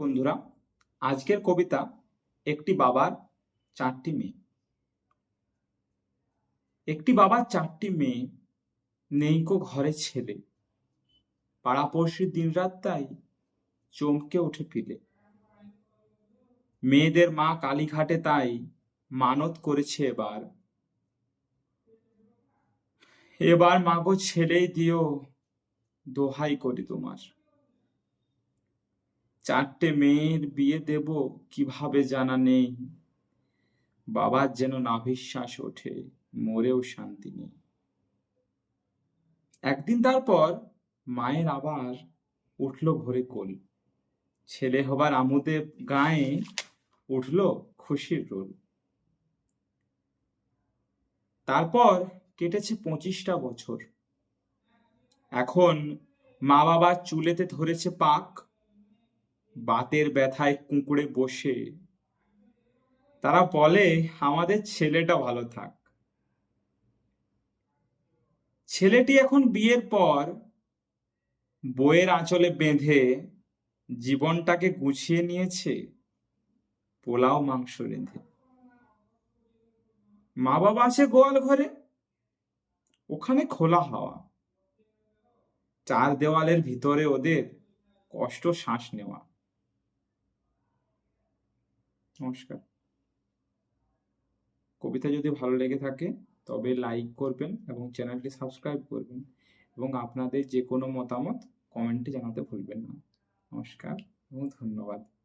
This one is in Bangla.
বন্ধুরা, আজকের কবিতা একটি বাবার চারটি মেয়ে। একটি বাবার চারটি মেয়ে নেইকো ঘরে ছেলে। পাড়াপড়শির দিনরাত তাই চমকে ওঠে পিলে মেয়েদের মা কালীঘাটে তাই মানত করেছে এবার। এবার মাগো ছেলেই দিও দোহাই করি তোমার। চারটে মেয়ের বিয়ে দেব, কীভাবে জানা নেই। বাবার যেন নাভিশ্বাস ওঠে, মরেও শান্তি নেই। একদিন তারপর মায়ের আবার উঠল ভোরে কোল। ছেলে হবার আমুদে গায়ে উঠল খুশির রোল। তারপর কেটেছে পঁচিশটা বছর। এখন মা বাবার চুলেতে ধরেছে পাক। বাতের ব্যথায় কুঁকড়ে বসে। তারা বলে, আমাদের ছেলেটা ভালো থাক। ছেলেটি এখন বিয়ের পর বইয়ের আঁচলে বেঁধে জীবনটাকে গুছিয়ে নিয়েছে, পোলাও মাংস রেঁধে। মা বাবা আছে গোয়াল ঘরে, ওখানে খোলা হাওয়া। চার দেওয়ালের ভিতরে ওদের কষ্ট শ্বাস নেওয়া। নমস্কার। কবিতা যদি ভালো লেগে থাকে, তবে লাইক করবেন এবং চ্যানেলটি সাবস্ক্রাইব করবেন এবং আপনাদের যে কোনো মতামত কমেন্টে জানাতে ভুলবেন না। নমস্কার এবং ধন্যবাদ।